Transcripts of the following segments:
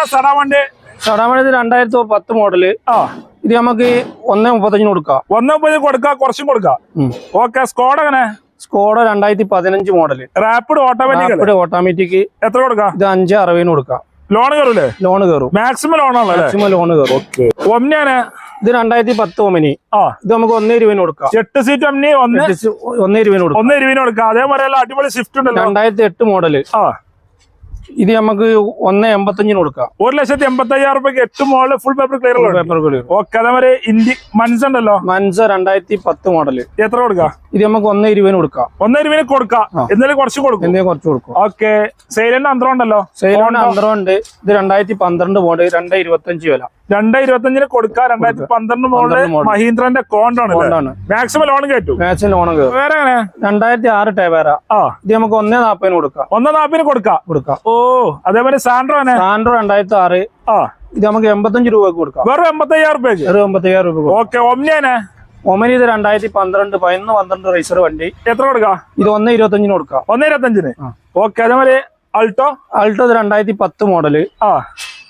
എത്ര സടാ വണ്ടി? ഇത് രണ്ടായിരത്തി പത്ത് മോഡൽ ആ. ഇത് നമുക്ക് ഒന്നേ മുപ്പത്തഞ്ചിന് കൊടുക്കാം. ഒന്ന് മുപ്പത് കൊടുക്കാം കുറച്ചും കൊടുക്കാം. ഓക്കെ സ്കോഡ് എങ്ങനെ? സ്കോഡ രണ്ടായിരത്തി പതിനഞ്ച് മോഡൽ റാപ്പിഡ് ഓട്ടോമാറ്റിക് അല്ലേ? ഓട്ടോമാറ്റിക് എത്ര കൊടുക്കാം? ഇത് അഞ്ച് അറുപതിന് കൊടുക്കാം. ലോൺ കയറൂലേ ലോൺ കയറും മാക്സിമം അല്ലേ? മാക്സിമം ലോൺ കയറും ഒമ്നിയാണ് ഇത് രണ്ടായിരത്തി പത്ത് ഒമിനി ആ. ഇത് നമുക്ക് ഒന്നേ ഇരുപതിന് കൊടുക്കാം. എട്ട് സീറ്റ് ഒമ്നി ഒന്ന്? ഒന്നേ ഇരുപതിന് കൊടുക്കാം. ഒന്ന് ഇരുവിന് കൊടുക്കാം. അതേപോലെ അടിപൊളി സ്വിഫ്റ്റ് ഉണ്ടല്ലോ. രണ്ടായിരത്തി എട്ട് മോഡൽ ആ. ഇത് നമുക്ക് ഒന്ന് എൺപത്തഞ്ചിന് കൊടുക്കാം. ഒരു ലക്ഷത്തി എൺപത്തി അയ്യായിരം റുപ്യക്ക് എട്ട് model full paper clear paper clear okay അതേമാതിരി ഇന്ത്യ മനസ്സുണ്ടല്ലോ മൻസ രണ്ടായിരത്തി പത്ത് മോഡൽ എത്ര കൊടുക്കാം? ഇത് നമുക്ക് ഒന്ന് ഇരുപതിന് കൊടുക്കാം. ഒന്ന് ഇരുപതിന് കൊടുക്കാം. എന്നാലും കുറച്ച് കൊടുക്കും. എന്തെങ്കിലും കുറച്ച് കൊടുക്കും. ഓക്കെ സെയിലിന്റെ അന്തരം ഉണ്ടല്ലോ? സെയിലിന്റെ അന്തരം ഉണ്ട്. ഇത് രണ്ടായിരത്തി പന്ത്രണ്ട് മോഡൽ രണ്ട് ഇരുപത്തഞ്ച് വില. രണ്ടേ ഇരുപത്തഞ്ചിന് കൊടുക്കാം. രണ്ടായിരത്തി പന്ത്രണ്ട് മോഡൽ മഹീന്ദ്രന്റെ കോണ്ടാണ് മാക്സിമം ലോൺ കയറ്റും മാക്സിമം ലോൺ വേറെ എങ്ങനെ? രണ്ടായിരത്തി ആറ് ടേവേര ആ. ഇത് നമുക്ക് ഒന്നേ നാപ്പതിന് കൊടുക്കാം. ഒന്നേ നാപ്പിന് കൊടുക്കാം. കൊടുക്കാം. ഓ അതേപോലെ സാൻഡ്രോ സാൻഡ്രോ രണ്ടായിരത്തി ആറ് ആ. ഇത് നമുക്ക് എൺപത്തഞ്ച് രൂപക്ക് കൊടുക്കാം. വെറും എൺപത്തയ്യായിരം രൂപ വെറും എൺപത്തയ്യായിരം രൂപ ഓക്കെ ഒമ്നേനെ ഒമനി ഇത് രണ്ടായിരത്തി പന്ത്രണ്ട് പതിനൊന്ന് പന്ത്രണ്ട് റൈസർ വണ്ടി. എത്ര കൊടുക്കാം? ഇത് ഒന്ന് ഇരുപത്തഞ്ചിന് കൊടുക്കാം. ഒന്ന് ഇരുപത്തഞ്ചിന്. ഓക്കെ അതേപോലെ അൾട്ടോ അൾട്ടോ ഇത് രണ്ടായിരത്തി പത്ത് മോഡൽ ആ.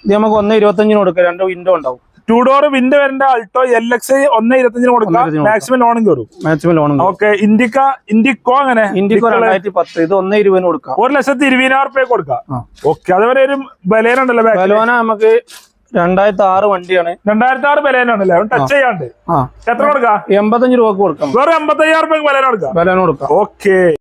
ഇത് നമുക്ക് ഒന്ന് ഇരുപത്തഞ്ചിന് കൊടുക്കാം. രണ്ട് വിൻഡോ ഉണ്ടാവും. ടു ഡോർ വിൻഡോ വരേണ്ട അൾട്ടോ എൽ എക്സ് ഒന്ന് ഇരുപത്തഞ്ചിന് കൊടുക്കാം. മാക്സിമം ലോണും കയറും maximum loan okay Indica Indigo അങ്ങനെ? ഇൻഡിക്കോ രണ്ടായിരത്തി പത്ത് ഇത് ഒന്ന് ഇരുപതിന് കൊടുക്കാം. ഒരു ലക്ഷത്തി ഇരുപതിനായിരം റുപ്യ കൊടുക്കാം. ഓക്കെ അതുപോലെ ഒരു ബലേനുണ്ടല്ലോ ബലോന നമുക്ക് രണ്ടായിരത്തി ആറ് വണ്ടിയാണ് രണ്ടായിരത്തി ആറ് ബലേനുണ്ടല്ലേ ടച്ച് ചെയ്യാണ്ട്. എത്ര കൊടുക്കാം? എൺപത്തഞ്ച് രൂപ കൊടുക്കാം. വെറും എൺപത്തി അയ്യായിരം റുപ്യ ബലേന കൊടുക്കാം. ബലേന കൊടുക്കാം. ഓക്കെ